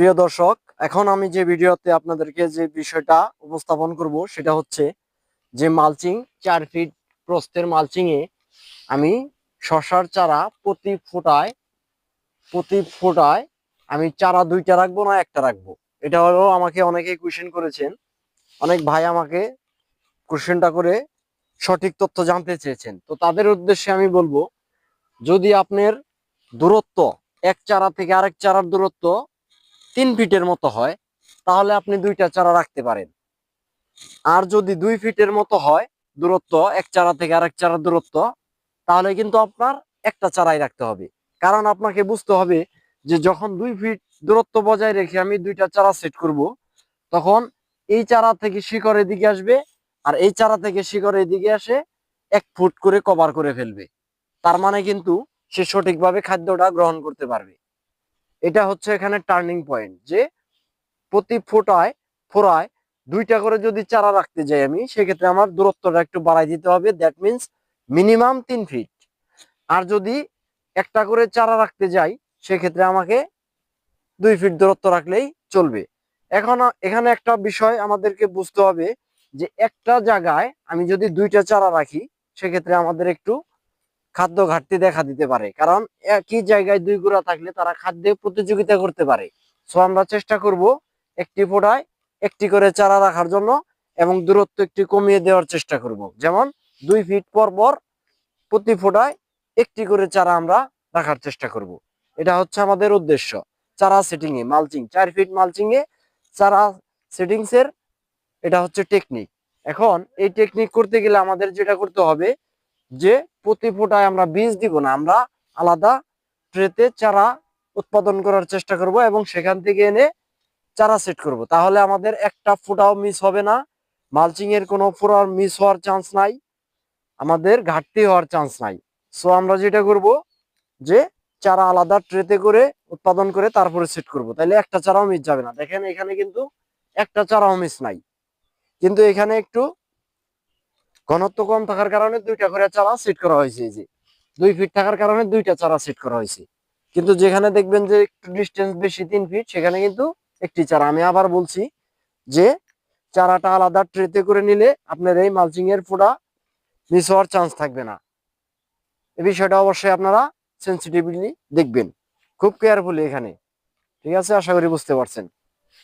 প্রিয় দর্শক, এখন আমি যে ভিডিওতে আপনাদেরকে যে বিষয়টা উপস্থাপন করব সেটা হচ্ছে যে মালচিং, চার ফিট প্রস্থের মালচিং এ আমি শশার চারা প্রতি ফোটায় প্রতি ফোটায় আমি চারা দুইটা রাখব না একটা রাখব। এটা হলো আমাকে অনেকেই কোয়েশ্চেন করেছেন। অনেক ভাই আমাকে কোশ্চেনটা করে সঠিক তথ্য জানতে চেয়েছেন। তো তাদের উদ্দেশ্যে আমি বলব, যদি আপনার দূরত্ব, এক চারা থেকে আরেক চারার দূরত্ব তিন ফিটের মতো হয়, তাহলে আপনি দুইটা চারা রাখতে পারেন। আর যদি দুই ফিটের মতো হয়, দূরত্ব, এক চারা থেকে আরেক চারা দূরত্ব, তাহলে কিন্তু আপনার একটা চারাই রাখতে হবে। কারণ আপনাকে বুঝতে হবে যে যখন দুই ফিট দূরত্ব বজায় রেখে আমি দুইটা চারা সেট করব, তখন এই চারা থেকে শিকড় এদিকে আসবে আর এই চারা থেকে শিকড় এদিকে আসে এক ফুট করে কভার করে ফেলবে। তার মানে কিন্তু সে সঠিকভাবে খাদ্যটা গ্রহণ করতে পারবে। এটা হচ্ছে এখানে টার্নিং পয়েন্ট যে প্রতি ফোটায়, ফোড়ায়, দুইটা করে যদি চারা রাখতে যাই আমি, সেক্ষেত্রে আমার দূরত্বটা একটু বাড়াই দিতে হবে। দ্যাট মিনস মিনিমাম তিন ফিট আর যদি একটা করে চারা রাখতে যাই, সেক্ষেত্রে আমাকে দুই ফিট দূরত্ব রাখলেই চলবে। এখন এখানে একটা বিষয় আমাদেরকে বুঝতে হবে যে একটা জায়গায় আমি যদি দুইটা চারা রাখি, সেক্ষেত্রে আমাদের একটু খাদ্য ঘাটতি দেখা দিতে পারে। কারণ একই জায়গায় দুই গোড়া থাকলে তারা খাদ্যে প্রতিযোগিতা করতে পারে। সো আমরা চেষ্টা করব একটি ফোটায় একটি করে চারা রাখার জন্য এবং দূরত্ব একটি কমিয়ে দেওয়ার চেষ্টা করব। যেমন দুই ফিট পর পর প্রতি ফোটায় একটি করে চারা আমরা রাখার চেষ্টা করব। এটা হচ্ছে আমাদের উদ্দেশ্য। চারা সেটিং এ মালচিং চার ফিট মালচিং এ চারা সেটিংস এর এটা হচ্ছে টেকনিক এখন এই টেকনিক করতে গেলে আমাদের যেটা করতে হবে যে প্রতি ফোটায় আমরা বীজ দিব না, আমরা আলাদা ট্রেতে চারা উৎপাদন করার চেষ্টা করব এবং সেখান থেকে এনে চারা সেট করব। তাহলে আমাদের একটা ফোটাও মিস হবে না মালচিং এর কোনো ফোটার মিস হওয়ার চান্স নাই, আমাদের ঘাটতি হওয়ার চান্স নাই। সো আমরা যেটা করব যে চারা আলাদা ট্রেতে করে উৎপাদন করে তারপরে সেট করব। তাহলে একটা চারাও মিস যাবে না। দেখেন এখানে কিন্তু একটা চারাও মিস নাই। কিন্তু এখানে একটু ঘনত্ব কম থাকার কারণে দুইটা করে চারা সেট করা হয়েছে এই যে। দুই ফিট থাকার কারণে দুইটা চারা সেট করা হয়েছে। কিন্তু যেখানে দেখবেন যে একটু ডিস্টেন্স বেশি তিন ফিট সেখানে কিন্তু একটি চারা। আমি আবার বলছি যে চারাটা আলাদা ট্রেতে করে নিলে আপনার এই মালচিং এর ফোড়া মিস হওয়ার চান্স থাকবে না। এই বিষয়টা অবশ্যই আপনারা সেন্সিটিভলি দেখবেন। খুব কেয়ারফুলি এখানে। ঠিক আছে? আশা করি বুঝতে পারছেন।